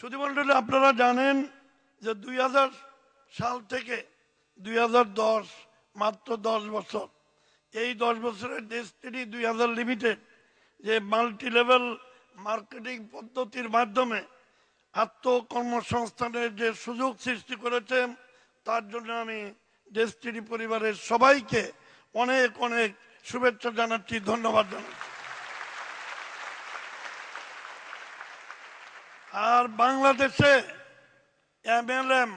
সুধীমণ্ডলী আপনারা জানেন যে দুই হাজার সাল থেকে দুই হাজার দশ, মাত্র দশ বছর। এই দশ বছরের ডেস্টিনি দুই হাজার লিমিটেড যে মাল্টি লেভেল মার্কেটিং পদ্ধতির মাধ্যমে আত্মকর্মসংস্থানের যে সুযোগ সৃষ্টি করেছে তার জন্য আমি ডেস্টিনি পরিবারের সবাইকে অনেক অনেক শুভেচ্ছা জানাচ্ছি, ধন্যবাদ জানাচ্ছি। আর বাংলাদেশে এমএলএম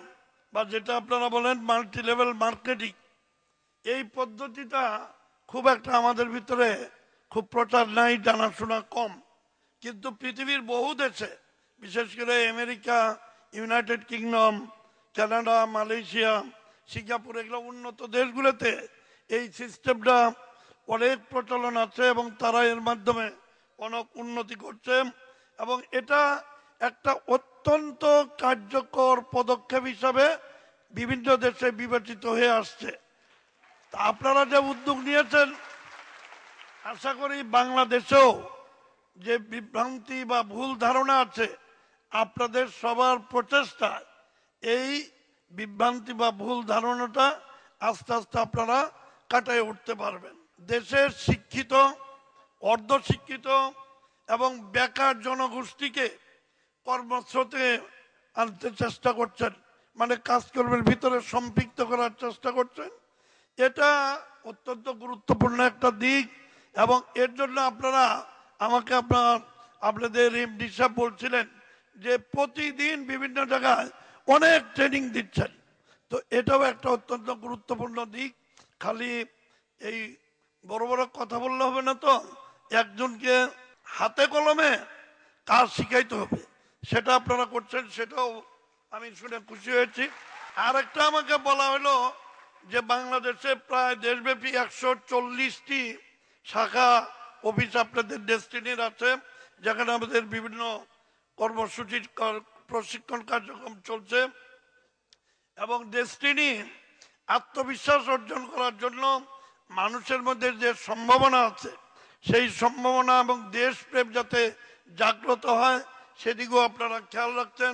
বা যেটা আপনারা বলেন মাল্টি লেভেল মার্কেটিং এই পদ্ধতিটা খুব একটা আমাদের ভিতরে খুব প্রচার নাই, জানাশোনা কম। কিন্তু পৃথিবীর বহু দেশে, বিশেষ করে America United Kingdom Canada Malaysia Singapore এগুলো উন্নত দেশগুলোতে এই সিস্টেমটা অনেক প্রচলন আছে এবং তারা এর মাধ্যমে অনেক উন্নতি করছে। এবং এটা একটা অত্যন্ত কার্যকর পদক্ষেপ হিসাবে বিভিন্ন দেশে বিবেচিত হয়ে আসছে। আপনারা যে উদ্যোগ নিয়েছেন, আশা করি বাংলাদেশেও যে বিভ্রান্তি বা ভুল ধারণা আছে, আপনাদের সবার প্রচেষ্টা এই বিভ্রান্তি বা ভুল ধারণাটা আস্তে আস্তে আপনারা কাটায় উঠতে পারবেন। দেশের শিক্ষিত, অর্ধশিক্ষিত এবং বেকার জনগোষ্ঠীকে কর্মস্রোতে আনতে চেষ্টা করছেন মানে কাজকর্মের ভিতরে সম্পৃক্ত করার চেষ্টা করছেন। এটা অত্যন্ত গুরুত্বপূর্ণ একটা দিক এবং এর জন্য আপনারা আমাকে আপনার, আপনাদের এমডি সাহেব বলছিলেন যে প্রতিদিন বিভিন্ন জায়গায় অনেক ট্রেনিং দিচ্ছেন। তো এটাও একটা অত্যন্ত গুরুত্বপূর্ণ দিক। খালি এই বড় বড় কথা বললে হবে না তো, একজনকে হাতে কলমে কাজ শিখাইতে হবে। সেটা আপনারা করছেন, সেটাও আমি শুনে খুশি হয়েছি। আর একটা আমাকে বলা হলো যে বাংলাদেশে প্রায় দেশব্যাপী একশো চল্লিশটি শাখা, অফিস আপনাদের ডেস্টিনির আছে, যেখানে আমাদের বিভিন্ন কর্মসূচির প্রশিক্ষণ কার্যক্রম চলছে। এবং ডেস্টিনি আত্মবিশ্বাস অর্জন করার জন্য মানুষের মধ্যে যে সম্ভাবনা আছে, সেই সম্ভাবনা এবং দেশপ্রেম যাতে জাগ্রত হয় সেদিকেও আপনারা খেয়াল রাখছেন